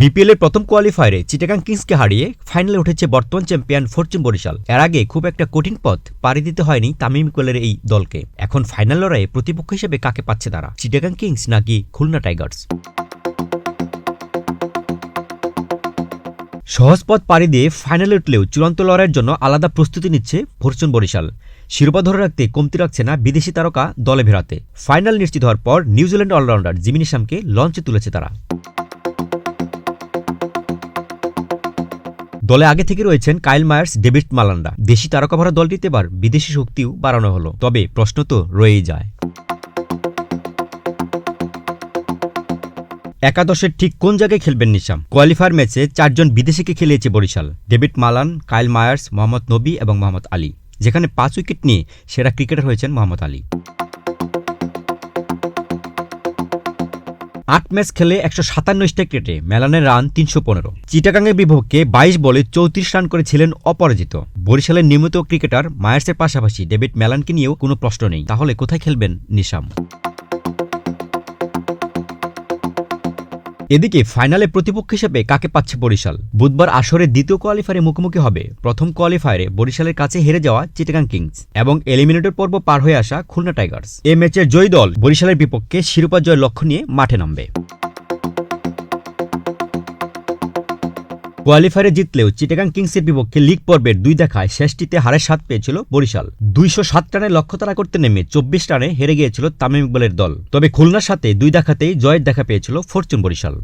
BPL এর প্রথম কোয়ালিফায়ারে চিটাগাং কিংসকে হারিয়ে ফাইনালে উঠেছে বর্তমান চ্যাম্পিয়ন ফরচুন বরিশাল। এর আগে খুব একটা কঠিন পথ পাড়ি দিতে হয়নি তামিম ইকবালের এই দলকে। এখন ফাইনাল লড়াইয়ে প্রতিপক্ষ হিসেবে কাকে পাচ্ছে তারা? চিটাগাং কিংস নাকি খুলনা টাইগার্স? সহজ পথ পাড়ি দিয়ে ফাইনালে উঠলেও চূড়ান্ত লড়াইয়ের জন্য আলাদা প্রস্তুতি নিচ্ছে ফরচুন বরিশাল। শিরোপা ধরে রাখতে কমতি রাখছে না বিদেশি তারকা দলে ভেড়াতে ফাইনাল নিশ্চিত হওয়ার পর নিউজিল্যান্ড অলরাউন্ডার জিমিনি শামকে লঞ্চে তুলেছে তারা। দলে আগে থেকে রয়েছেন কাইল মায়ার্স, ডেভিড মালান্ডা। দেশি তারকা ভরা দলটিতে এবার বিদেশি শক্তিও বাড়ানো হলো। তবে প্রশ্ন তো রয়েই যায়। একাদশের ঠিক কোন জায়গায় খেলবেন নিশাম? কোয়ালিফায়ার ম্যাচে চারজন বিদেশিকে খেলিয়েছে Barishal. David Malan, Kyle Mayers, Mohammad Nabi এবং মোহাম্মদ আলী। যেখানে পাঁচ উইকেট নিয়ে সেরা ক্রিকেটার হয়েছেন মোহাম্মদ আলী। আট ম্যাচ খেলে একশো সাতান্ন ক্রিকেটে মেলানের রান তিনশো পনেরো। চিটাগাঙ্গের বিপক্ষে বাইশ বলে চৌত্রিশ রান করেছিলেন অপরাজিত। বরিশালের নিয়মিত ক্রিকেটার মায়ার্সের পাশাপাশি ডেভিড মেলানকে নিয়েও কোনো প্রশ্ন নেই। তাহলে কোথায় খেলবেন নিশাম? এদিকে ফাইনালে প্রতিপক্ষ হিসেবে কাকে পাচ্ছে বরিশাল? বুধবার আসরের দ্বিতীয় কোয়ালিফায়ারে মুখোমুখি হবে। প্রথম কোয়ালিফায়ারে বরিশালের কাছে হেরে যাওয়া চিটাগাং কিংস এবং এলিমিনেটর পর্ব পার হয়ে আসা খুলনা টাইগার্স। এ ম্যাচের জয়ী দল বরিশালের বিপক্ষে শিরোপা জয়ের লক্ষ্য নিয়ে মাঠে নামবে। কোয়ালিফায়ারে জিতলেও চিটাগাং কিংসের বিপক্ষে লিগ পর্বের দুই দেখায় শেষটিতে হারের স্বাদ পেয়েছিল বরিশাল। দুইশো সাত রানে লক্ষ্য তারা করতে নেমে চব্বিশ রানে হেরে গিয়েছিল তামিম ইকবালের দল। তবে খুলনার সাথে দুই দেখাতেই জয়ের দেখা পেয়েছিল ফরচুন বরিশাল।